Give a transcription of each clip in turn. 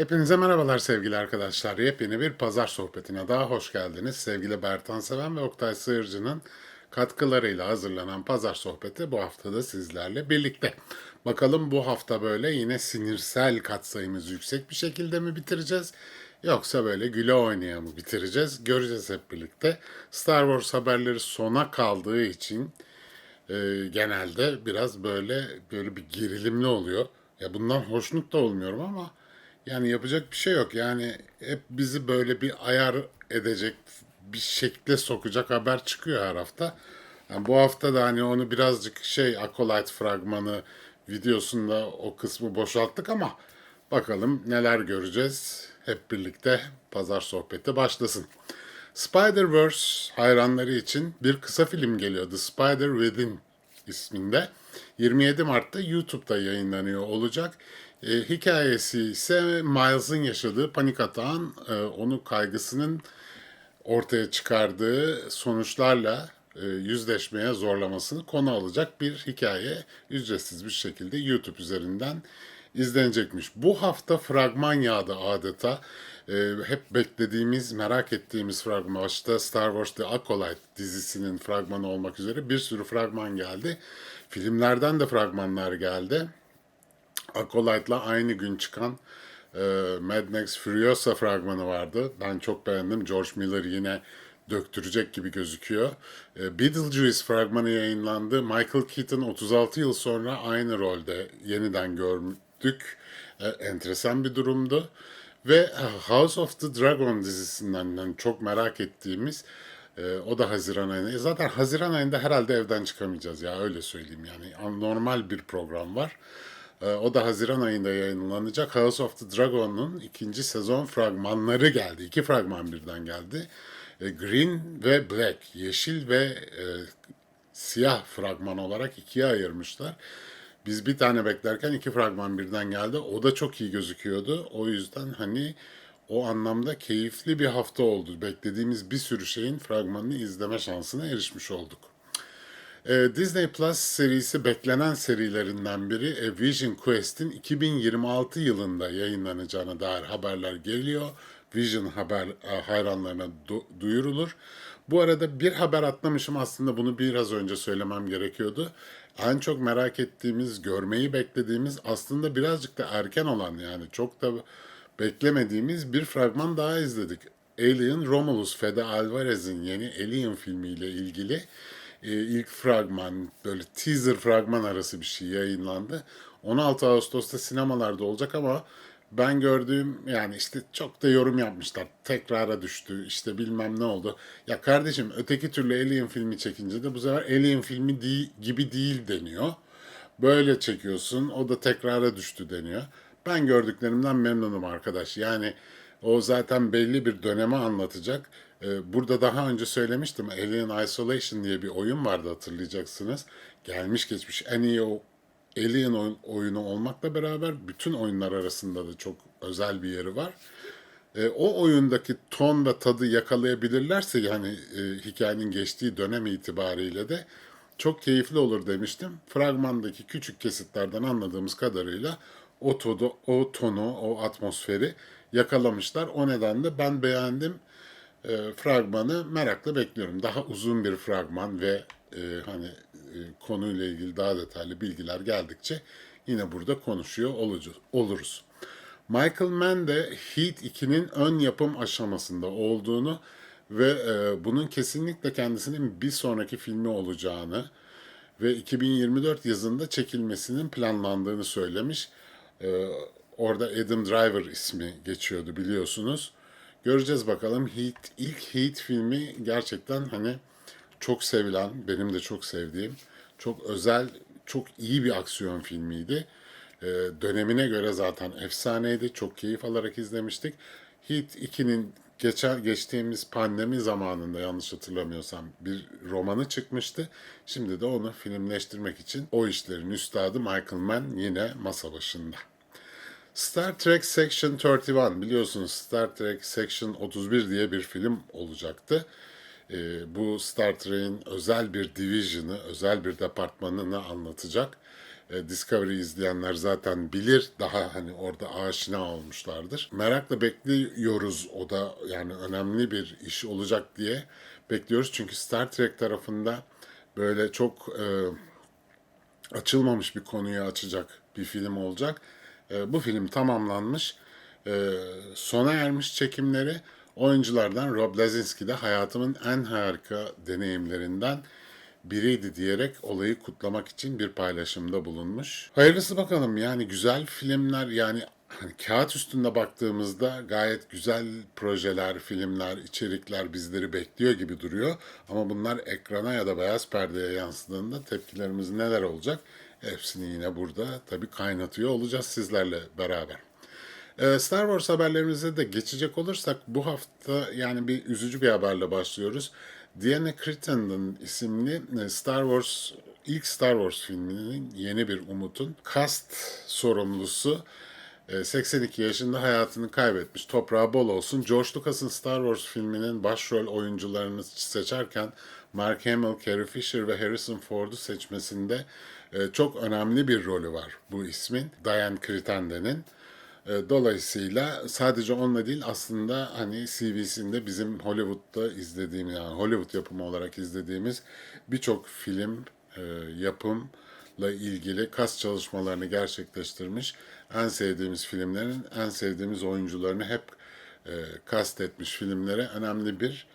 Hepinize merhabalar sevgili arkadaşlar. Yepyeni bir pazar sohbetine daha hoş geldiniz. Sevgili Bertan Seven ve Oktay Sığırcı'nın katkılarıyla hazırlanan pazar sohbeti bu hafta da sizlerle birlikte. Bakalım bu hafta böyle yine sinirsel katsayımız yüksek bir şekilde mi bitireceğiz? Yoksa böyle güle oynaya mı bitireceğiz? Göreceğiz hep birlikte. Star Wars haberleri sona kaldığı için e, genelde biraz böyle böyle bir gerilimli oluyor. Ya bundan hoşnut da olmuyorum ama yani yapacak bir şey yok. Yani hep bizi böyle bir ayar edecek, bir şekle sokacak haber çıkıyor her hafta. Yani bu hafta da hani onu birazcık şey Acolyte fragmanı videosunda o kısmı boşalttık ama bakalım neler göreceğiz. Hep birlikte pazar sohbeti başlasın. Spider-Verse hayranları için bir kısa film geliyor. The Spider Within isminde. 27 Mart'ta YouTube'da yayınlanıyor olacak. E, hikayesi ise Miles'ın yaşadığı panik atağın e, onu kaygısının ortaya çıkardığı sonuçlarla e, yüzleşmeye zorlamasını konu alacak bir hikaye ücretsiz bir şekilde YouTube üzerinden izlenecekmiş. Bu hafta fragman yağdı adeta. E, hep beklediğimiz, merak ettiğimiz fragman. Başta Star Wars The Acolyte dizisinin fragmanı olmak üzere bir sürü fragman geldi. Filmlerden de fragmanlar geldi. Acolyte'la aynı gün çıkan e, Mad Max Furiosa fragmanı vardı. Ben çok beğendim. George Miller yine döktürecek gibi gözüküyor. E, Beetlejuice fragmanı yayınlandı. Michael Keaton 36 yıl sonra aynı rolde yeniden gördük. E, enteresan bir durumdu. Ve e, House of the Dragon dizisinden yani çok merak ettiğimiz e, o da Haziran ayında. E, Zaten Haziran ayında herhalde evden çıkamayacağız ya öyle söyleyeyim yani. Normal bir program var. E, O da Haziran ayında yayınlanacak. House of the Dragon'un ikinci sezon fragmanları geldi. İki fragman birden geldi. E, Green ve Black, yeşil ve e, siyah fragman olarak ikiye ayırmışlar. Biz bir tane beklerken iki fragman birden geldi. O da çok iyi gözüküyordu. O yüzden hani o anlamda keyifli bir hafta oldu. Beklediğimiz bir sürü şeyin fragmanını izleme şansına erişmiş olduk. Ee, Disney Plus serisi beklenen serilerinden biri A Vision Quest'in 2026 yılında yayınlanacağına dair haberler geliyor. Vision haber e, hayranlarına du- duyurulur. Bu arada bir haber atlamışım aslında bunu biraz önce söylemem gerekiyordu. En çok merak ettiğimiz, görmeyi beklediğimiz aslında birazcık da erken olan yani çok da beklemediğimiz bir fragman daha izledik. Alien Romulus Fede Alvarez'in yeni Alien filmiyle ilgili e, ilk fragman, böyle teaser fragman arası bir şey yayınlandı. 16 Ağustos'ta sinemalarda olacak ama ben gördüğüm yani işte çok da yorum yapmışlar. Tekrara düştü işte bilmem ne oldu. Ya kardeşim öteki türlü Alien filmi çekince de bu sefer Alien filmi değil, gibi değil deniyor. Böyle çekiyorsun o da tekrara düştü deniyor. Ben gördüklerimden memnunum arkadaş. Yani o zaten belli bir dönemi anlatacak. Ee, Burada daha önce söylemiştim. Alien Isolation diye bir oyun vardı hatırlayacaksınız. Gelmiş geçmiş en iyi o Alien oyun- oyunu olmakla beraber bütün oyunlar arasında da çok özel bir yeri var. E, o oyundaki ton ve tadı yakalayabilirlerse yani e, hikayenin geçtiği dönem itibariyle de çok keyifli olur demiştim. Fragmandaki küçük kesitlerden anladığımız kadarıyla o todu, o tonu, o atmosferi yakalamışlar. O nedenle ben beğendim. E, fragmanı merakla bekliyorum. Daha uzun bir fragman ve e, hani e, konuyla ilgili daha detaylı bilgiler geldikçe yine burada konuşuyor oluruz. Michael Mann de Heat 2'nin ön yapım aşamasında olduğunu ve e, bunun kesinlikle kendisinin bir sonraki filmi olacağını ve 2024 yazında çekilmesinin planlandığını söylemiş. E, orada Adam Driver ismi geçiyordu biliyorsunuz. Göreceğiz bakalım. Heat, ilk Heat filmi gerçekten hani çok sevilen, benim de çok sevdiğim, çok özel, çok iyi bir aksiyon filmiydi. Ee, dönemine göre zaten efsaneydi. Çok keyif alarak izlemiştik. Heat 2'nin geçen geçtiğimiz pandemi zamanında yanlış hatırlamıyorsam bir romanı çıkmıştı. Şimdi de onu filmleştirmek için o işlerin üstadı Michael Mann yine masa başında. Star Trek Section 31 biliyorsunuz Star Trek Section 31 diye bir film olacaktı. Ee, bu Star Trek'in özel bir division'ı, özel bir departmanını anlatacak. E, Discovery izleyenler zaten bilir. Daha hani orada aşina olmuşlardır. Merakla bekliyoruz o da yani önemli bir iş olacak diye bekliyoruz. Çünkü Star Trek tarafında böyle çok e, açılmamış bir konuyu açacak bir film olacak. E, bu film tamamlanmış. E, sona ermiş çekimleri. Oyunculardan Rob Lazinski de hayatımın en harika deneyimlerinden biriydi diyerek olayı kutlamak için bir paylaşımda bulunmuş. Hayırlısı bakalım yani güzel filmler yani hani kağıt üstünde baktığımızda gayet güzel projeler, filmler, içerikler bizleri bekliyor gibi duruyor. Ama bunlar ekrana ya da beyaz perdeye yansıdığında tepkilerimiz neler olacak? Hepsini yine burada tabii kaynatıyor olacağız sizlerle beraber. Ee, Star Wars haberlerimize de geçecek olursak bu hafta yani bir üzücü bir haberle başlıyoruz. Diana Crittenden isimli e, Star Wars ilk Star Wars filminin yeni bir umutun cast sorumlusu e, 82 yaşında hayatını kaybetmiş. Toprağı bol olsun. George Lucas'ın Star Wars filminin başrol oyuncularını seçerken Mark Hamill, Carrie Fisher ve Harrison Ford'u seçmesinde e, çok önemli bir rolü var bu ismin. Diane Crittenden'in. E, Dolayısıyla sadece onunla değil aslında hani CV'sinde bizim Hollywood'da izlediğimiz yani Hollywood yapımı olarak izlediğimiz birçok film e, yapımla ilgili kas çalışmalarını gerçekleştirmiş. En sevdiğimiz filmlerin en sevdiğimiz oyuncularını hep e, kastetmiş filmlere önemli bir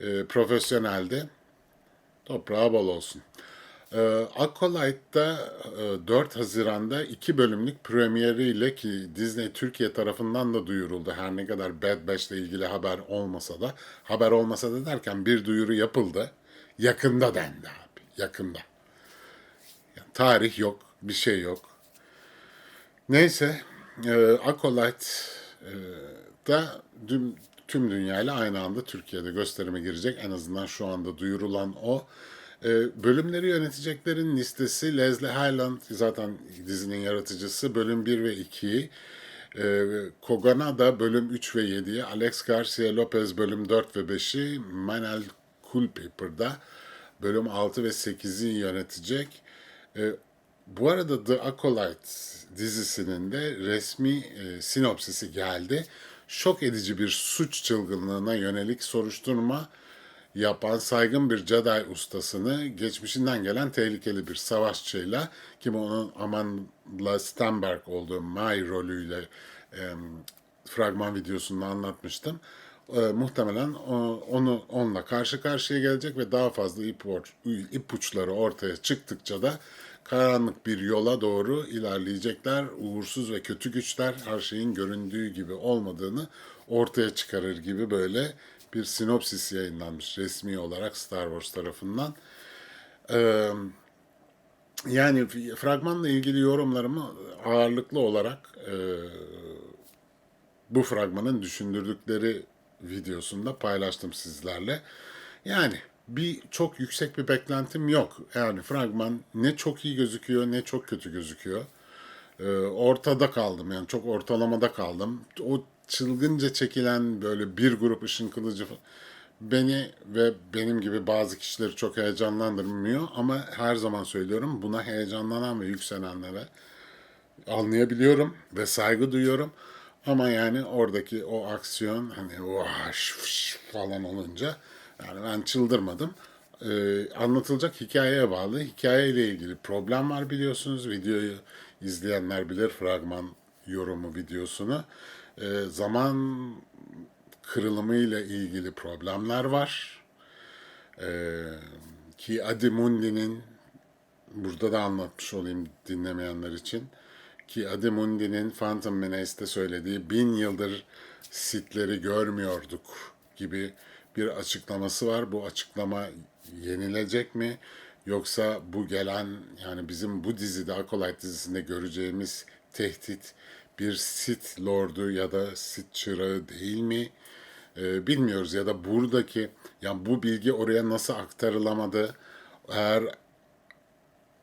e, profesyoneldi. Toprağı bol olsun. Ee, Acolyte'da e, 4 Haziran'da iki bölümlük premieriyle ki Disney Türkiye tarafından da duyuruldu. Her ne kadar Bad Batch ile ilgili haber olmasa da, haber olmasa da derken bir duyuru yapıldı. Yakında dendi abi, yakında. Yani tarih yok, bir şey yok. Neyse, e, Acolyte e, da tüm, tüm dünyayla aynı anda Türkiye'de gösterime girecek. En azından şu anda duyurulan o. E, bölümleri yöneteceklerin listesi Leslie Hyland zaten dizinin yaratıcısı bölüm 1 ve 2'yi. E, Kogana da bölüm 3 ve 7'yi. Alex Garcia Lopez bölüm 4 ve 5'i. Manel Culpepper'da bölüm 6 ve 8'i yönetecek. E, bu arada The Acolyte dizisinin de resmi e, sinopsisi geldi. Şok edici bir suç çılgınlığına yönelik soruşturma yapan saygın bir Jedi ustasını geçmişinden gelen tehlikeli bir savaşçıyla kim onun Amanda Stenberg olduğu Mai rolüyle e, fragman videosunda anlatmıştım. E, muhtemelen o, onu onunla karşı karşıya gelecek ve daha fazla ipuç, ipuçları ortaya çıktıkça da karanlık bir yola doğru ilerleyecekler. Uğursuz ve kötü güçler her şeyin göründüğü gibi olmadığını ortaya çıkarır gibi böyle bir sinopsis yayınlanmış resmi olarak Star Wars tarafından. Ee, yani fragmanla ilgili yorumlarımı ağırlıklı olarak e, bu fragmanın düşündürdükleri videosunda paylaştım sizlerle. Yani bir çok yüksek bir beklentim yok. Yani fragman ne çok iyi gözüküyor ne çok kötü gözüküyor. Ee, ortada kaldım yani çok ortalamada kaldım. O çılgınca çekilen böyle bir grup ışın kılıcı beni ve benim gibi bazı kişileri çok heyecanlandırmıyor ama her zaman söylüyorum buna heyecanlanan ve yükselenlere anlayabiliyorum ve saygı duyuyorum. Ama yani oradaki o aksiyon hani vaş falan olunca yani ben çıldırmadım. Ee, anlatılacak hikayeye bağlı. Hikayeyle ilgili problem var biliyorsunuz. Videoyu izleyenler bilir fragman yorumu videosunu. Ee, zaman kırılımı ile ilgili problemler var. Ee, ki Adimundi'nin burada da anlatmış olayım dinlemeyenler için ki Adimundi'nin Phantom Menace'de söylediği bin yıldır sitleri görmüyorduk gibi bir açıklaması var. Bu açıklama yenilecek mi? Yoksa bu gelen yani bizim bu dizide Acolyte dizisinde göreceğimiz tehdit bir Sith Lord'u ya da Sith çırağı değil mi? Ee, bilmiyoruz ya da buradaki yani bu bilgi oraya nasıl aktarılamadı? Eğer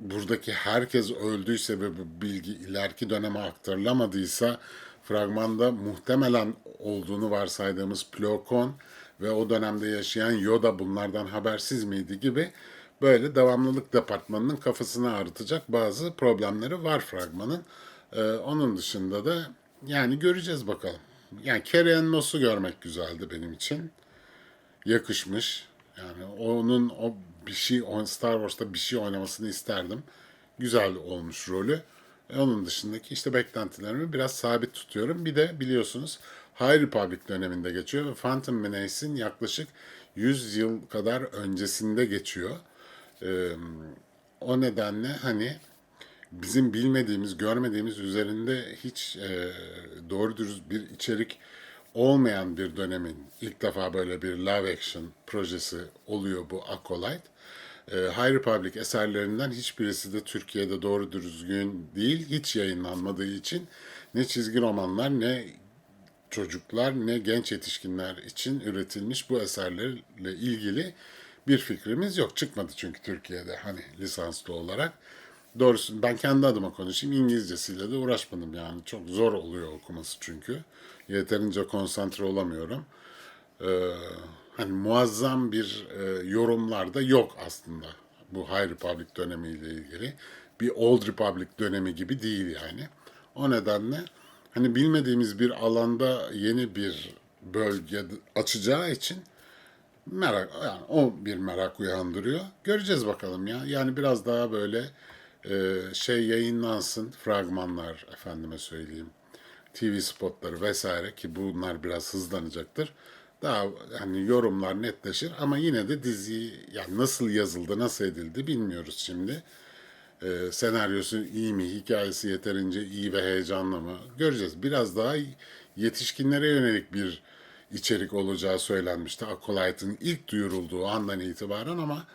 buradaki herkes öldüyse ve bu bilgi ileriki döneme aktarılamadıysa fragmanda muhtemelen olduğunu varsaydığımız Plo Koon ve o dönemde yaşayan Yoda bunlardan habersiz miydi gibi böyle devamlılık departmanının kafasını ağrıtacak bazı problemleri var fragmanın. Ee, onun dışında da yani göreceğiz bakalım. Yani Ann Moss'u görmek güzeldi benim için. Yakışmış. Yani onun o bir şey Star Wars'ta bir şey oynamasını isterdim. Güzel olmuş rolü. E, Onun dışındaki işte beklentilerimi biraz sabit tutuyorum. Bir de biliyorsunuz High Republic döneminde geçiyor ve Phantom Menace'in yaklaşık 100 yıl kadar öncesinde geçiyor. Ee, o nedenle hani bizim bilmediğimiz, görmediğimiz üzerinde hiç e, doğru dürüst bir içerik olmayan bir dönemin ilk defa böyle bir live action projesi oluyor bu Acolyte. E, High Republic eserlerinden hiçbirisi de Türkiye'de doğru düzgün değil, hiç yayınlanmadığı için ne çizgi romanlar ne çocuklar ne genç yetişkinler için üretilmiş bu eserlerle ilgili bir fikrimiz yok. Çıkmadı çünkü Türkiye'de hani lisanslı olarak. Doğrusu ben kendi adıma konuşayım. İngilizcesiyle de uğraşmadım yani. Çok zor oluyor okuması çünkü. Yeterince konsantre olamıyorum. Ee, hani muazzam bir e, yorumlar da yok aslında bu High Republic dönemiyle ilgili. Bir Old Republic dönemi gibi değil yani. O nedenle hani bilmediğimiz bir alanda yeni bir bölge açacağı için merak yani o bir merak uyandırıyor. Göreceğiz bakalım ya. Yani biraz daha böyle şey yayınlansın fragmanlar efendime söyleyeyim. TV spotları vesaire ki bunlar biraz hızlanacaktır. Daha hani yorumlar netleşir ama yine de dizi yani nasıl yazıldı, nasıl edildi bilmiyoruz şimdi. Ee, senaryosu iyi mi, hikayesi yeterince iyi ve heyecanlı mı göreceğiz. Biraz daha yetişkinlere yönelik bir içerik olacağı söylenmişti Acolyte'ın ilk duyurulduğu andan itibaren ama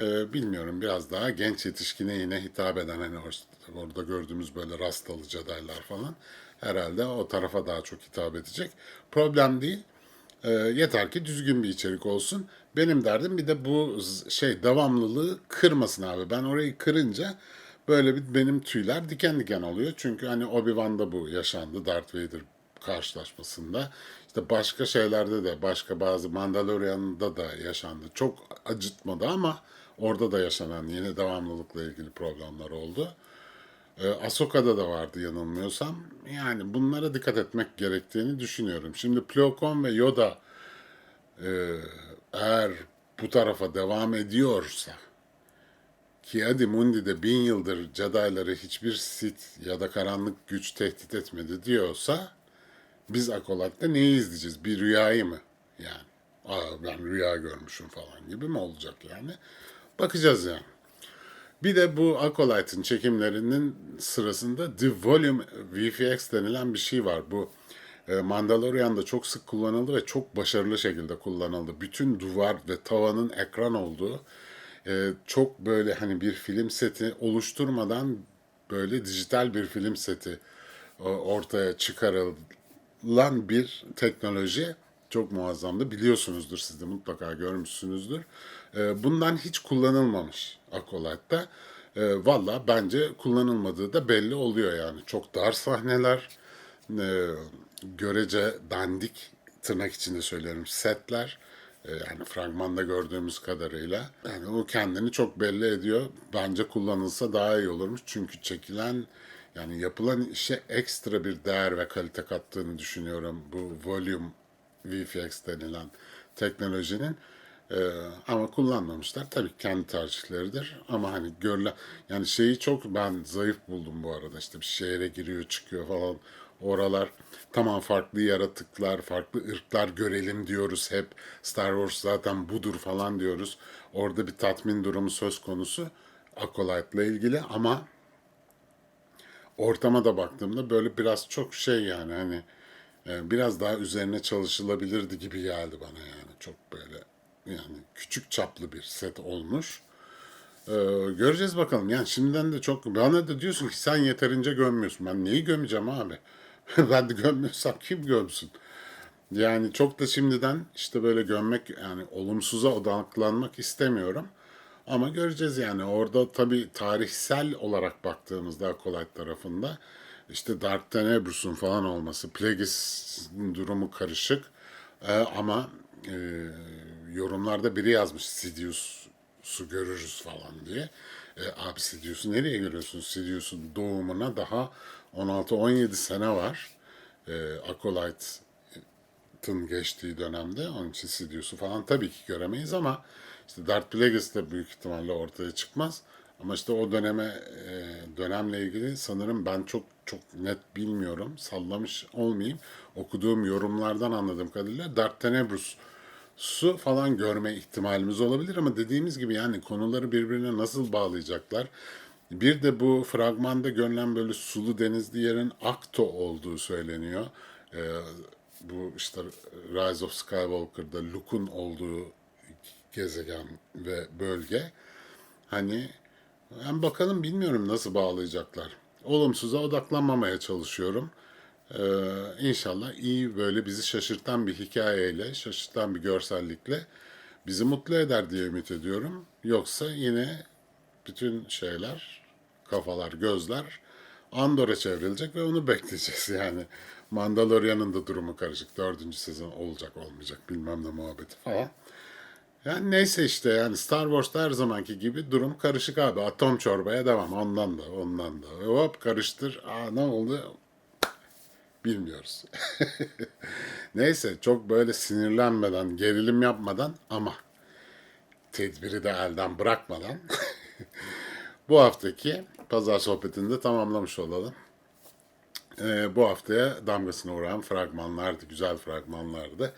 e, bilmiyorum biraz daha genç yetişkine yine hitap eden hani or- orada gördüğümüz böyle rastalı cadaylar falan herhalde o tarafa daha çok hitap edecek. Problem değil. E, yeter ki düzgün bir içerik olsun. Benim derdim bir de bu şey devamlılığı kırmasın abi. Ben orayı kırınca böyle bir benim tüyler diken diken oluyor. Çünkü hani Obi-Wan'da bu yaşandı Darth Vader karşılaşmasında. İşte başka şeylerde de başka bazı Mandalorian'da da yaşandı. Çok acıtmadı ama orada da yaşanan yine devamlılıkla ilgili problemler oldu. Ee, Ahsoka'da da vardı yanılmıyorsam. Yani bunlara dikkat etmek gerektiğini düşünüyorum. Şimdi Plo Koon ve Yoda e, eğer bu tarafa devam ediyorsa ki Adi Mundi'de bin yıldır Jedi'ları hiçbir Sith ya da karanlık güç tehdit etmedi diyorsa biz Akolat'ta neyi izleyeceğiz? Bir rüyayı mı? Yani Aa, ben rüya görmüşüm falan gibi mi olacak yani? Bakacağız yani. Bir de bu Acolyte'ın çekimlerinin sırasında The Volume VFX denilen bir şey var. Bu e, Mandalorian'da çok sık kullanıldı ve çok başarılı şekilde kullanıldı. Bütün duvar ve tavanın ekran olduğu e, çok böyle hani bir film seti oluşturmadan böyle dijital bir film seti e, ortaya çıkarılan bir teknoloji çok muazzamdı. Biliyorsunuzdur siz de mutlaka görmüşsünüzdür. E, bundan hiç kullanılmamış Acolyte'da. E, Valla bence kullanılmadığı da belli oluyor yani. Çok dar sahneler, e, görece dandik tırnak içinde söylüyorum setler. Yani fragmanda gördüğümüz kadarıyla. Yani o kendini çok belli ediyor. Bence kullanılsa daha iyi olurmuş. Çünkü çekilen yani yapılan işe ekstra bir değer ve kalite kattığını düşünüyorum bu volume VFX denilen teknolojinin. Ee, ama kullanmamışlar. Tabii kendi tercihleridir. Ama hani görülen yani şeyi çok ben zayıf buldum bu arada. İşte bir şehre giriyor çıkıyor falan. Oralar tamam farklı yaratıklar, farklı ırklar görelim diyoruz hep. Star Wars zaten budur falan diyoruz. Orada bir tatmin durumu söz konusu. Acolyte'la ilgili ama ortama da baktığımda böyle biraz çok şey yani hani biraz daha üzerine çalışılabilirdi gibi geldi bana yani çok böyle yani küçük çaplı bir set olmuş. Ee, göreceğiz bakalım. Yani şimdiden de çok bana da diyorsun ki sen yeterince gömmüyorsun. Ben neyi gömeceğim abi? ben de gömmüyorsam kim gömsün? Yani çok da şimdiden işte böyle gömmek yani olumsuza odaklanmak istemiyorum. Ama göreceğiz yani orada tabii tarihsel olarak baktığımızda Acolyte tarafında işte Dark Tenebrus'un falan olması, Plagueis'in durumu karışık Ee, ama e, yorumlarda biri yazmış Sidious su görürüz falan diye. E, abi Sidious'u nereye görüyorsun? Sidious'un doğumuna daha 16-17 sene var. E, Acolyte'ın geçtiği dönemde. Onun için Sidious'u falan tabii ki göremeyiz ama işte Darth Plagueis de büyük ihtimalle ortaya çıkmaz. Ama işte o döneme e, dönemle ilgili sanırım ben çok çok net bilmiyorum. Sallamış olmayayım. Okuduğum yorumlardan anladığım kadarıyla Darth Tenebrus su falan görme ihtimalimiz olabilir ama dediğimiz gibi yani konuları birbirine nasıl bağlayacaklar? Bir de bu fragmanda görülen böyle sulu denizli yerin Akto olduğu söyleniyor. Ee, bu işte Rise of Skywalker'da Luke'un olduğu gezegen ve bölge. Hani ben bakalım bilmiyorum nasıl bağlayacaklar. Olumsuza odaklanmamaya çalışıyorum. Ee, inşallah iyi böyle bizi şaşırtan bir hikayeyle, şaşırtan bir görsellikle bizi mutlu eder diye ümit ediyorum. Yoksa yine bütün şeyler, kafalar, gözler Andor'a çevrilecek ve onu bekleyeceğiz yani. Mandalorian'ın da durumu karışık. Dördüncü sezon olacak olmayacak bilmem ne muhabbeti falan. Yani neyse işte yani Star Wars'ta her zamanki gibi durum karışık abi. Atom çorbaya devam. Ondan da ondan da. Hop karıştır. Aa ne oldu? Bilmiyoruz. Neyse çok böyle sinirlenmeden, gerilim yapmadan ama tedbiri de elden bırakmadan bu haftaki pazar sohbetini de tamamlamış olalım. Ee, bu haftaya damgasına vuran fragmanlardı, güzel fragmanlardı.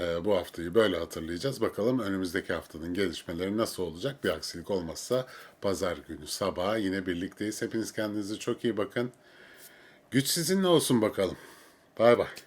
Ee, bu haftayı böyle hatırlayacağız. Bakalım önümüzdeki haftanın gelişmeleri nasıl olacak? Bir aksilik olmazsa pazar günü sabah yine birlikteyiz. Hepiniz kendinize çok iyi bakın. Güç sizinle olsun bakalım. Bay bay.